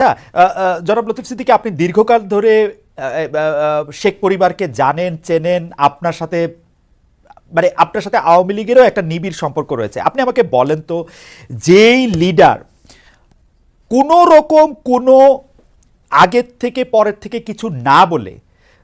হ্যাঁ জনাব লতিফ সিদ্দিকে, আপনি দীর্ঘকাল ধরে শেখ পরিবারকে জানেন, চেনেন, আপনার সাথে মানে আপনার সাথে আওয়ামী লীগেরও একটা নিবিড় সম্পর্ক রয়েছে। আপনি আমাকে বলেন তো, যেই লিডার কোনো রকম কোনো আগের থেকে পরের থেকে কিছু না বলে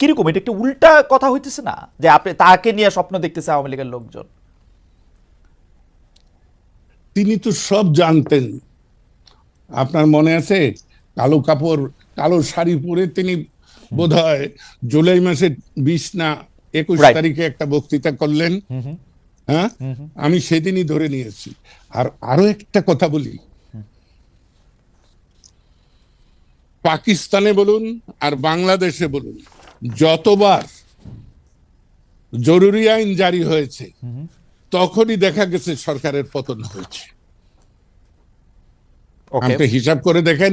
কীরকম? এটা একটু উল্টা কথা হইতেছে না যে আপনি তাকে নিয়ে স্বপ্ন দেখতেছে আওয়ামী লীগের লোকজন? তিনি তো সব জানতেন। আপনার মনে আছে? কালো কাপড় কালো শাড়ি পরে তিনি বোধহয় জুলাই মাসের বিশ না একুশ তারিখে একটা বক্তৃতা করলেন। হ্যাঁ? আমি সেদিনই ধরে নিয়েছি। আর আরও একটা কথা বলি। পাকিস্তানে বলুন আর বাংলাদেশে বলুন। যতবার জরুরি আইন জারি হয়েছে তখনই দেখা গেছে সরকারের পতন হয়েছে। আপনি হিসাব করে দেখেন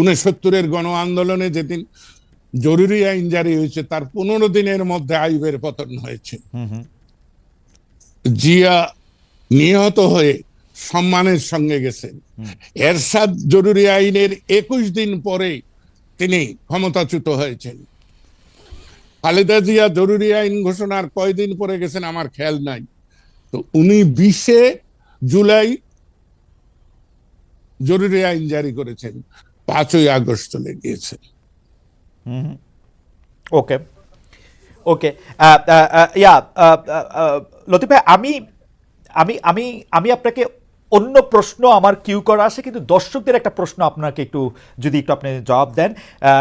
উনসত্তরের গণ আন্দোলনে যেদিন জরুরি আইন জারি হয়েছে তার পনেরো দিনের মধ্যে আইবের পতন হয়েছে। জিয়া নিহত হয়ে সম্মানের সঙ্গে গেছেন এরশাদ জরুরি আইনের একুশ দিন পরে তিনি ক্ষমতাচ্যুত হয়েছেন। খালেদা জিয়া জরুরি আইন ঘোষণার কয়দিন পরে গেছেন আমার খেয়াল নাই। তো উনি বিশে জুলাই জরুরি আইন জারি করেছেন, পাঁচই আগস্ট চলে গিয়েছে। ওকে ওকে। ইয়া লতিফ আমি আমি আমি আমি আপনাকে অন্য প্রশ্ন আমার কিউ করা আছে কিন্তু দর্শকদের একটা প্রশ্ন আপনাকে একটু যদি একটু আপনি জবাব দেন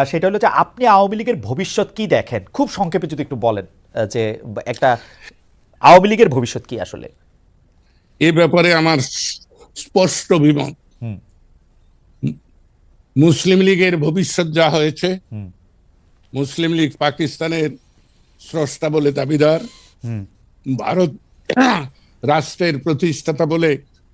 সেটা হলো যে আপনি আওয়ামী লীগের ভবিষ্যৎ কি দেখেন খুব সংক্ষেপে যদি একটু বলেন যে একটা আওয়ামী লীগের ভবিষ্যৎ কি আসলে এ ব্যাপারে আমার স্পষ্ট বিমত। মুসলিম লীগের ভবিষ্যৎ যা হয়েছে। মুসলিম লীগ পাকিস্তানের স্রষ্টা বলে দাবিদার। ভারত রাষ্ট্রের প্রতিষ্ঠাতা বলে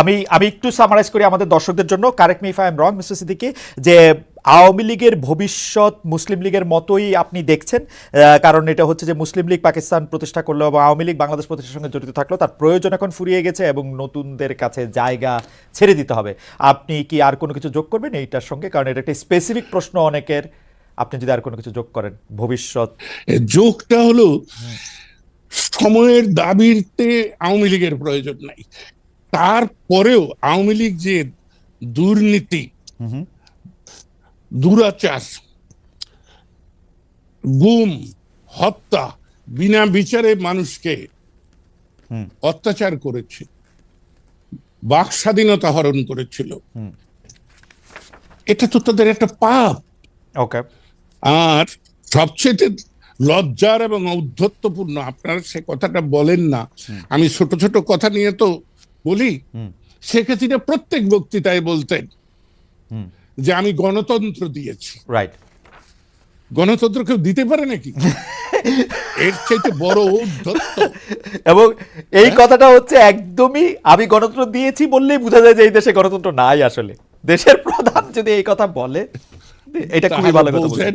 আমি আমি একটু সামারাইজ করি আমাদের দর্শকদের জন্য। Correct me if I am wrong mister Siddiqui যে আওয়ামী লীগের ভবিষ্যৎ মুসলিম লীগের মতোই আপনি দেখছেন কারণ এটা হচ্ছে যে মুসলিম লীগ পাকিস্তান প্রতিষ্ঠা করল এবং আওয়ামী লীগ বাংলাদেশ প্রতিষ্ঠার সঙ্গে জড়িত থাকল তার প্রয়োজন এখন ফুরিয়ে গেছে এবং নতুনদের কাছে জায়গা ছেড়ে দিতে হবে। আপনি কি আর কোনো কিছু যোগ করবেন এইটার সঙ্গে? কারণ এটা একটা স্পেসিফিক প্রশ্ন অনেকের। আপনি যদি আর কোনো কিছু যোগ করেন ভবিষ্যৎ। যোগটা হলো সময়ের দাবিতে আওয়ামী লীগের প্রয়োজন নাই। তারপরেও আওয়ামী লীগ যে দুর্নীতি দুরাচার গুম হত্যা বিনা বিচারে মানুষকে অত্যাচার করেছে বাক স্বাধীনতা হরণ করেছিল। এটা তো তাদের একটা পাপ। ওকে। আর সবচেয়ে লজ্জার এবং ঔদ্ধত্যপূর্ণ আপনারা সে কথাটা বলেন না। আমি ছোট ছোট কথা নিয়ে তো বলি। শেখ হাসিনা প্রত্যেক বক্তৃতায় বলতেন। যে আমি গণতন্ত্র দিয়েছি। রাইট গণতন্ত্র কেউ দিতে পারে নাকি? এর চাইতে বড় ঔদ্ধত্য এবং এই হ্যাঁ? কথাটা হচ্ছে একদমই আমি গণতন্ত্র দিয়েছি বললেই বোঝা যায় যে এই দেশে গণতন্ত্র নাই আসলে। দেশের প্রধান যদি এই কথা বলে এটা খুবই ভালো কথা বলছেন?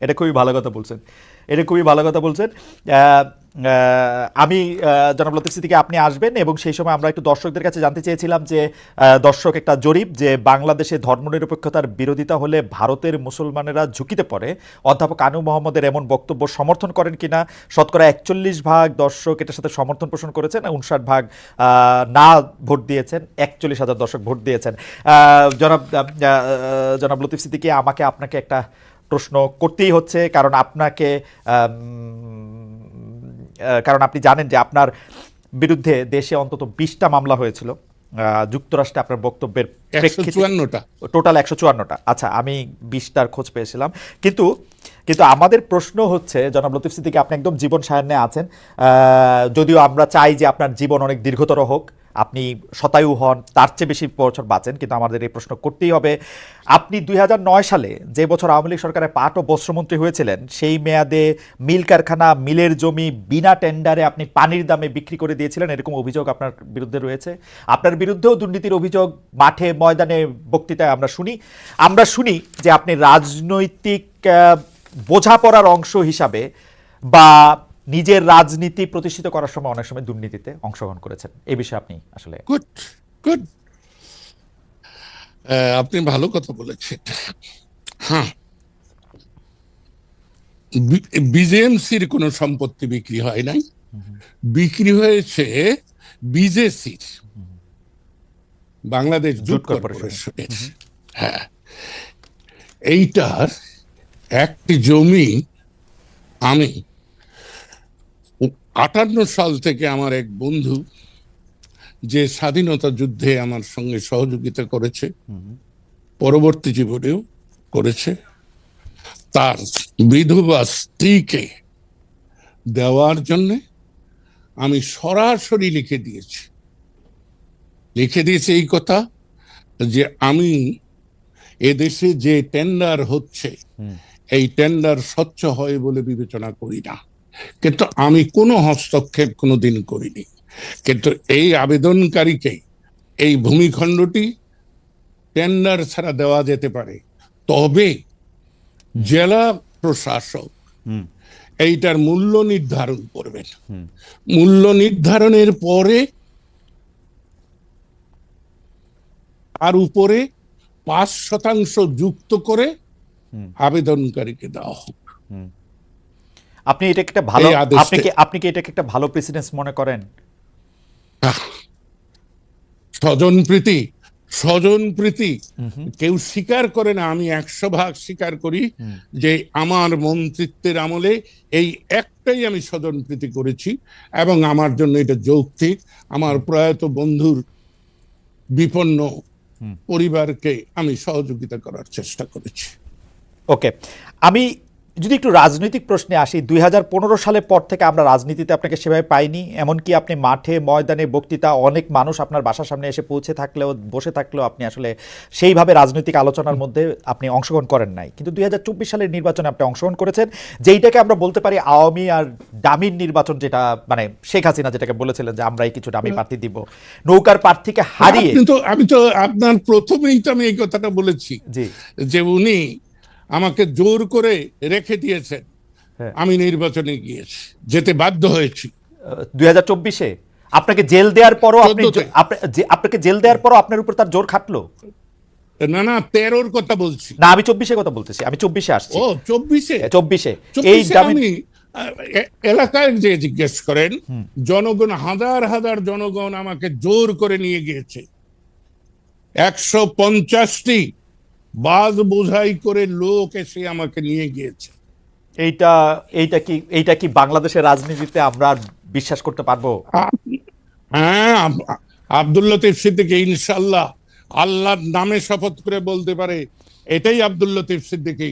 এটা খুবই ভালো কথা বলছেন। এটা খুবই ভালো কথা বলছেন। আমি জনাব লতিফ সিদ্দিকী, আপনি আসবেন এবং সেই সময় আমরা একটু দর্শকদের কাছে জানতে চেয়েছিলাম যে দর্শক একটা জরিপ যে বাংলাদেশে ধর্মনিরপেক্ষতার বিরোধিতা হলে ভারতের মুসলমানেরা ঝুঁকিতে পড়ে। অধ্যাপক আনু মোহাম্মদের এমন বক্তব্য সমর্থন করেন কিনা? শতকরা একচল্লিশ ভাগ দর্শক এটার সাথে সমর্থন পোষণ করেছেন, উনষাট ভাগ না ভোট দিয়েছেন, একচল্লিশ হাজার দর্শক ভোট দিয়েছেন। জনাব জনাব লতিফ সিদ্দিকী, আমাকে আপনাকে একটা প্রশ্ন করতেই হচ্ছে, কারণ আপনাকে কারণ আপনি জানেন যে আপনার বিরুদ্ধে দেশে অন্তত বিশটা মামলা হয়েছিল যুক্তরাষ্ট্রে আপনার বক্তব্যের চুয়ান্নটা। টোটাল একশো চুয়ান্নটা। আচ্ছা আমি বিশটার খোঁজ পেয়েছিলাম। কিন্তু কিন্তু আমাদের প্রশ্ন হচ্ছে জনাব লতিফ সিদ্দিকে আপনি একদম জীবন সায়ান্নে আছেন। যদিও আমরা চাই যে আপনার জীবন অনেক দীর্ঘতর হোক আপনি শতায়ু হন, তার চেয়ে বেশি বছর বাঁচেন, কিন্তু আমাদের এই প্রশ্ন করতেই হবে। আপনি দুই হাজার নয় সালে যে বছর আওয়ামী লীগ সরকারের পাট ও বস্ত্রমন্ত্রী হয়েছিলেন, সেই মেয়াদে মিল কারখানা, মিলের জমি বিনা টেন্ডারে আপনি পানির দামে বিক্রি করে দিয়েছিলেন, এরকম অভিযোগ আপনার বিরুদ্ধে রয়েছে। আপনার বিরুদ্ধেও দুর্নীতির অভিযোগ, মাঠে, ময়দানে বক্তৃতায় আমরা শুনি। আমরা শুনি যে আপনি রাজনৈতিক বোঝাপড়ার অংশ হিসাবে বা নিজের রাজনীতি প্রতিষ্ঠিত করার সময় অনেক সময় দুর্নীতিতে অংশগ্রহণ করেছেন। এই বিষয়ে আপনি আসলে গুড গুড আপনি ভালো কথা বলেছেন। হ্যাঁ। বিজেএমসির কোনো সম্পত্তি বিক্রি হয় নাই। বিক্রি হয়েছে বিজেসির। Bangladesh jute corporation. কর্পোরেশনের। হ্যাঁ। এইটার একটি জমি আমি আটান্ন সাল থেকে আমার এক বন্ধু যে স্বাধীনতা যুদ্ধে আমার সঙ্গে সহযোগিতা করেছে পরবর্তী জীবনেও করেছে তার বিধবা স্ত্রীকে দেওয়ার জন্য আমি সরাসরি লিখে দিয়েছি। লিখে দিয়েছি এই কথা যে আমি এদেশে যে টেন্ডার হচ্ছে এই টেন্ডার স্বচ্ছ হয় বলে বিবেচনা করি না। কিন্তু আমি কোনো হস্তক্ষেপ কোনো দিন করিনি। কিন্তু এই আবেদনকারীকে এই ভূমিখণ্ডটি টেন্ডার ছাড়া দেওয়া যেতে পারে। তবে জেলা প্রশাসক এইটার মূল্য নির্ধারণ করবেন। মূল্য নির্ধারণের পরে তার উপরে পাঁচ শতাংশ যুক্ত করে আবেদনকারীকে দেওয়া হোক। আপনি এটাকে একটা ভালো আপনি কি আপনি কি এটাকে একটা ভালো প্রেসিডেন্স মনে করেন? স্বজন প্রীতি স্বজন প্রীতি। কেউ স্বীকার করে না আমি একশো ভাগ স্বীকার করি যে আমার মন্ত্রিত্বের আমলে এই একটাই আমি স্বজন প্রীতি করেছি এবং আমার জন্য এটা যৌক্তিক। আমার প্রয়াত বন্ধুর বিপন্ন পরিবারকে আমি সহযোগিতা করার চেষ্টা করেছি। ওকে আমি যদি একটু রাজনৈতিক প্রশ্নে আসি দুই সালের পর থেকে আমরা রাজনীতিতে আপনাকে সেভাবে পাইনি এমনকি আপনি মাঠে ময়দানে বক্তৃতা অনেক মানুষ আপনার বাসার সামনে এসে পৌঁছে থাকলেও বসে থাকলেও আপনি আসলে সেইভাবে রাজনৈতিক আলোচনার মধ্যে আপনি অংশগ্রহণ করেন নাই। কিন্তু দুই সালের নির্বাচনে আপনি অংশগ্রহণ করেছেন যেইটাকে আমরা বলতে পারি আওয়ামী আর ডামির নির্বাচন যেটা মানে শেখ হাসিনা যেটাকে বলেছিলেন যে আমরাই কিছু ডামি প্রার্থী দিব। নৌকার প্রার্থীকে হারিয়ে কিন্তু আমি তো আপনার প্রথমেই তো আমি এই কথাটা বলেছি যে উনি আমাকে জোর করে রেখে দিয়েছেন। হ্যাঁ। আমি নির্বাচনে গিয়েছি যেতে বাধ্য হয়েছি। দুই হাজার চব্বিশে আপনাকে জেল দেওয়ার পরও আপনি আপনাকে জেল দেওয়ার পরও আপনার উপর তার জোর খাটলো? না না তেরোর কথা বলছি। না আমি চব্বিশে কথা বলতেছি আমি চব্বিশে আসছি। ও চব্বিশে? চব্বিশে। এই আমি এলাকায় যে জিজ্ঞেস করেন জনগণ হাজার হাজার জনগণ আমাকে জোর করে নিয়ে গিয়েছে। একশো পঞ্চাশটি বাজ বোঝাই করে লোক এসে আমাকে নিয়ে গিয়েছে। এইটা এইটা কি এইটা কি বাংলাদেশের রাজনীতিতে আমরা বিশ্বাস করতে পারব? হ্যাঁ আবদুল্লা আব্দুল লতিফ সিদ্দিকী ইনশাল্লাহ আল্লাহর নামে শপথ করে বলতে পারে এটাই আব্দুল লতিফ সিদ্দিকী।